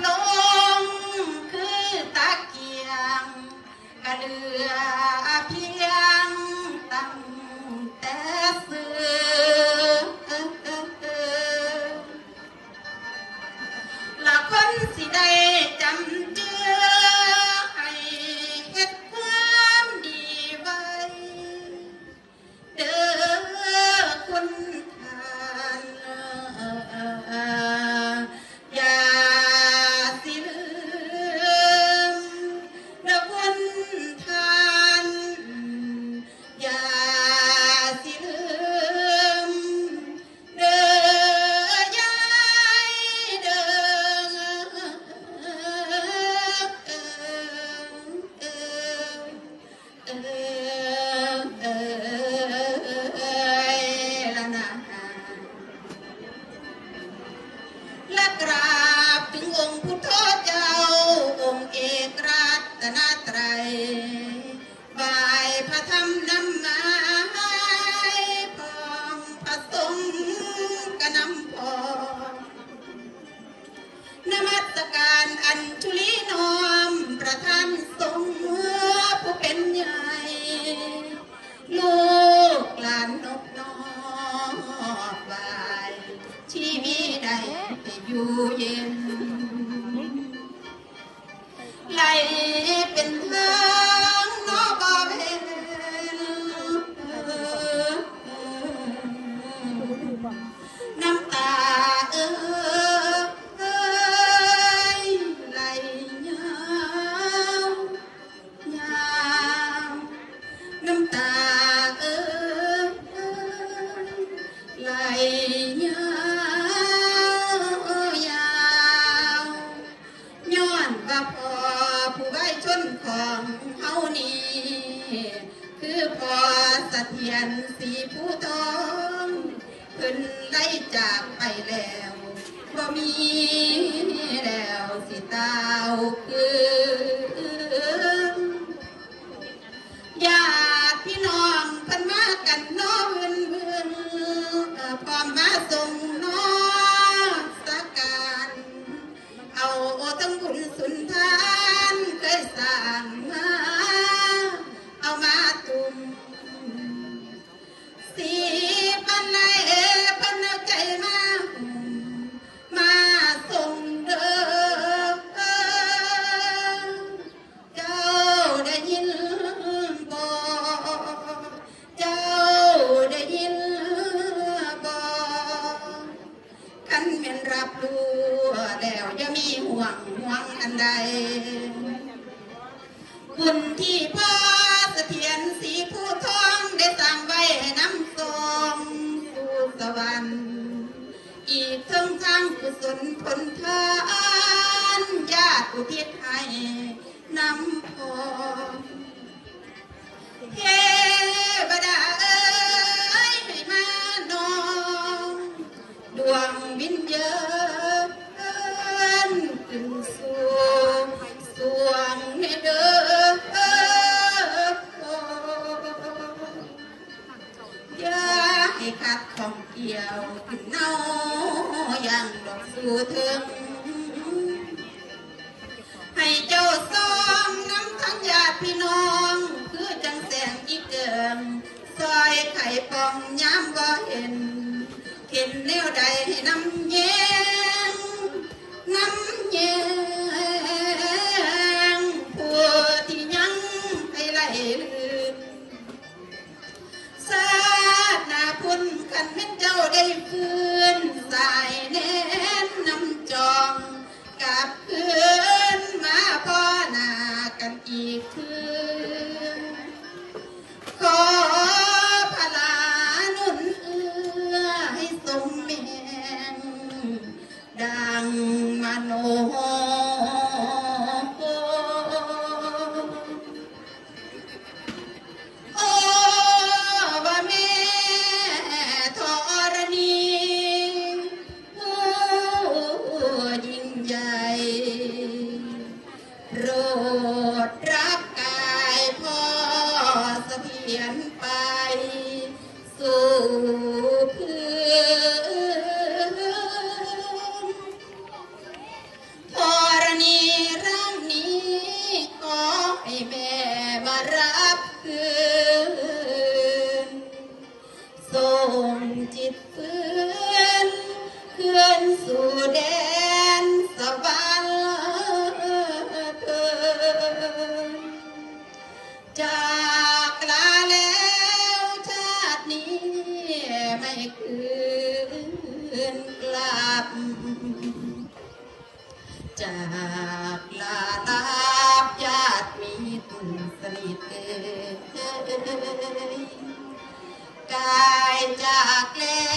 no น้องไปชีวิตใดอยู่เย็นไหลเป็นเธอ พ่อสะเทียนสีผู้ทองขึ้นได้จากไปแล้วบ่มีแล้วสิตาวคือ บุญที่พ่อสเสถียรสีผู้ทองได้สร้างไว้ให้น้ำทรงสู่สวรรค์อีกทั้งทางกุศลผลทานญาติอุทิศให้นำพอเทวดาเอ้ยให้มานองดวงวิญญาณขึ้นสู่สวงเด้อ คักของเกี่ยวถึงเนาอย่างดอกสู่ถึง ให้เจ้าซ้อมน้ำทั้งญาติพี่น้อง คือจังแสงอีเกิงซอยไข่ปองย้ำก็เห็นเห็นเลี้ยวใดน้ำเย็นน้ำเย็น trang mano คืงจิตฟื้นเคลื่อนสู่แดนสวรรค์จากลาแล้วชาตินี้ไม่คืนกลับจากลา กายจากแล้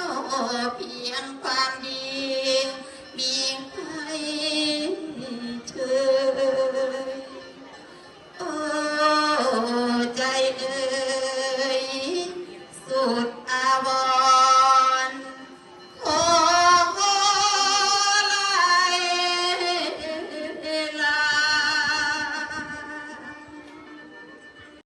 วเพียงความดีมีใครเธอโอ้ใจเอ่ยสุดอาว